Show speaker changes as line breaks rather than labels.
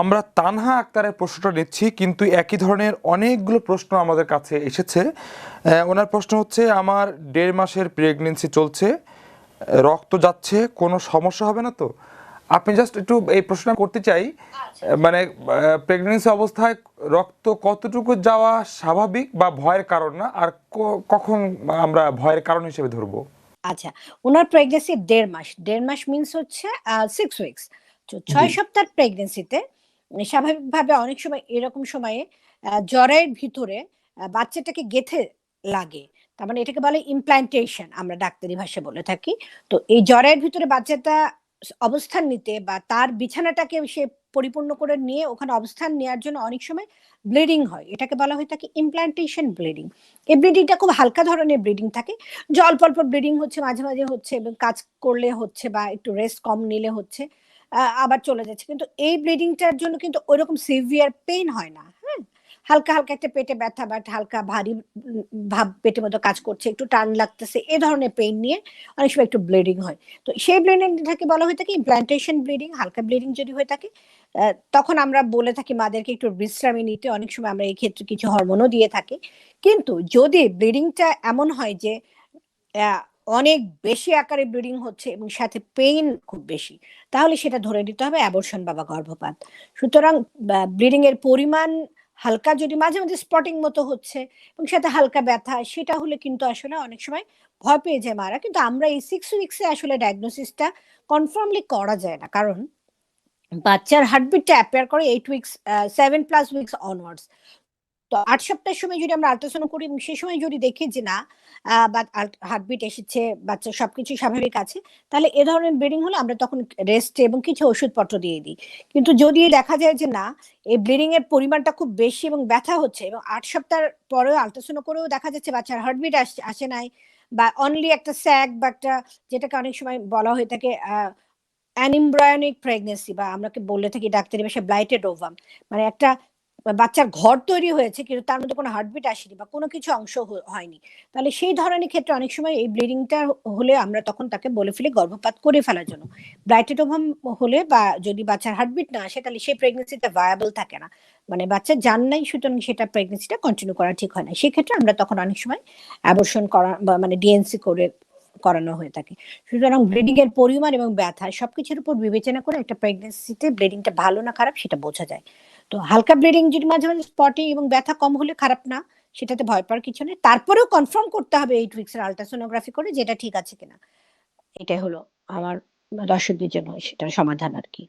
আমরা তানহা আক্তারের প্রশ্নটা নিচ্ছি কিন্তু একই ধরনের অনেকগুলো প্রশ্ন আমাদের কাছে এসেছে। ওনার প্রশ্ন হচ্ছে আমার দেড় মাসের প্রেগনেন্সি চলছে রক্ত যাচ্ছে কোনো সমস্যা হবে না তো? আপনি জাস্ট একটু এই প্রশ্ন করতে চাই মানে প্রেগনেন্সি অবস্থায় রক্ত কতটুকু যাওয়া স্বাভাবিক বা ভয়ের কারণ না? আর কখন আমরা ভয়ের কারণ হিসেবে ধরবো?
আচ্ছা ওনার প্রেগনেন্সি দেড় মাস। দেড় মাস মিনস হচ্ছে সিক্স উইকস তো ছয়
জি।
সপ্তাহের প্রেগনেন্সিতে স্বাভাবিকভাবে অনেক সময় এরকম সময়ে জরায়ের ভিতরে বাচ্চাটাকে গেথে লাগে। তার মানে এটাকে বলে ইমপ্ল্যান্টেশন আমরা ডাক্তারি ভাষায় বলে থাকি। তো এই জরায়ের ভিতরে বাচ্চাটা অবস্থান নিতে বা তার বিছানাটাকে সে পরিপূর্ণ করে নিয়ে ওখানে অবস্থান নেওয়ার জন্য অনেক সময় ব্লিডিং হয়। এটাকে বলা হয়ে থাকে ইমপ্ল্যান্টেশন ব্লিডিং এই ব্লিডিংটা খুব হালকা ধরনের ব্লিডিং থাকে। যে অল্প ব্লিডিং হচ্ছে, মাঝে মাঝে হচ্ছে এবং কাজ করলে হচ্ছে বা একটু রেস্ট কম নিলে হচ্ছে। আবার চলে যাচ্ছে। কিন্তু এই ব্লিডিংটার জন্য কিন্তু ওইরকম সিভিয়ার পেইন হয় না হ্যাঁ? হালকা হালকা একটা পেটে ব্যথা বা একটা হালকা ভারী ভাব পেটের মতো কাজ করছে, একটু টান লাগতেছে, এ ধরনের পেইন নিয়ে অনেক সময় একটু ব্লিডিং হয়। তো সেই ব্লিডিংটাকে বলা হয়ে থাকে ইমপ্ল্যান্টেশন ব্লিডিং হালকা ব্লিডিং যদি হয়ে থাকে তখন আমরা বলে থাকি মাদেরকে একটু বিশ্রামে নিতে। অনেক সময় আমরা এই ক্ষেত্রে কিছু হরমোনও দিয়ে থাকি। কিন্তু যদি ব্লিডিংটা এমন হয় যে অনেক বেশি আকারে ব্লিডিং হচ্ছে এবং সাথে পেইন খুব বেশি। তাহলে সেটা ধরে নিতে হবে অ্যাবর্শন বাবা গর্ভপাত। সুতরাং ব্লিডিং এর পরিমাণ হালকা যদি মাঝে মাঝে স্পটিং মতো হচ্ছে এবং সাথে হালকা ব্যথা, সেটা হলে কিন্তু আসলে অনেক সময় ভয় পেয়ে যায় মারা। কিন্তু আমরা এই সিক্স উইক্সে আসলে ডায়াগনোসিসটা কনফার্মলি করা যায় না। কারণ বাচ্চার হার্টবিটটা অ্যাপেয়ার করে eight weeks seven plus weeks onwards তো আট সপ্তাহের সময় যদি আমরা আল্ট্রাসাউন্ড করি এবং সেই সময় যদি দেখি যে না বা হার্টবিট এসেছে বাচ্চা সবকিছু স্বাভাবিক আছে, তাহলে এ ধরনের ব্লিডিং হলে আমরা তখন রেস্ট এবং কিছু ওষুধপত্র দিয়ে দিই। কিন্তু যদি দেখা যায় যে না, এই ব্লিডিং এর পরিমাণটা খুব বেশি এবং ব্যথা হচ্ছে, এবং আট সপ্তাহ পরেও আল্ট্রাসাউন্ড করেও দেখা যাচ্ছে বাচ্চার হার্টবিট আসে নাই, বা অনলি একটা স্যাক বা একটা যেটাকে অনেক সময় বলা হয়ে থাকে অ্যানিমব্রায়নিক প্রেগনেন্সি বা আমরাকে বলে থাকি ডাক্তারি ভাষায় ব্লাইটেড ওভাম মানে একটা বাচ্চার ঘর তৈরি হয়েছে, কিন্তু তার মধ্যে কোনো হার্টবিট আসেনি বা কোনো কিছু অংশ হয়নি। তাহলে সেই ধরনের ক্ষেত্রে অনেক সময় এই ব্লিডিংটা হলে আমরা তখন তাকে বলে ফেলি গর্ভপাত করে ফেলার জন্য। ব্লাইটেড ওভাম হলে বা যদি বাচ্চার হার্টবিট না আসে, তাহলে সেই প্রেগনেন্সিটা ভায়াবল থাকে না। মানে বাচ্চা জান নাই, সুতরাং সেটা প্রেগনেন্সিটা কন্টিনিউ করা ঠিক হয় না। সেক্ষেত্রে আমরা তখন অনেক সময় অ্যাবর্শন করা বা মানে ডিএনসি করে করানো হয়ে থাকে। সুতরাং ব্লিডিং এর পরিমাণ এবং ব্যথা সবকিছুর উপর বিবেচনা করে একটা প্রেগনেন্সিতে ব্লিডিংটা ভালো না খারাপ, সেটা বোঝা যায়। তো হালকা ব্লিডিং যদি মাঝে মাঝে স্পটিং এবং ব্যথা কম হলে খারাপ না, সেটাতে ভয় পাওয়ার কিছু নেই। তারপরেও কনফার্ম করতে হবে এইট উইক্স এর আলট্রাসোনোগ্রাফি করে যেটা ঠিক আছে কিনা। এটাই হলো আমার দর্শকদের জন্য সেটার সমাধান আর কি।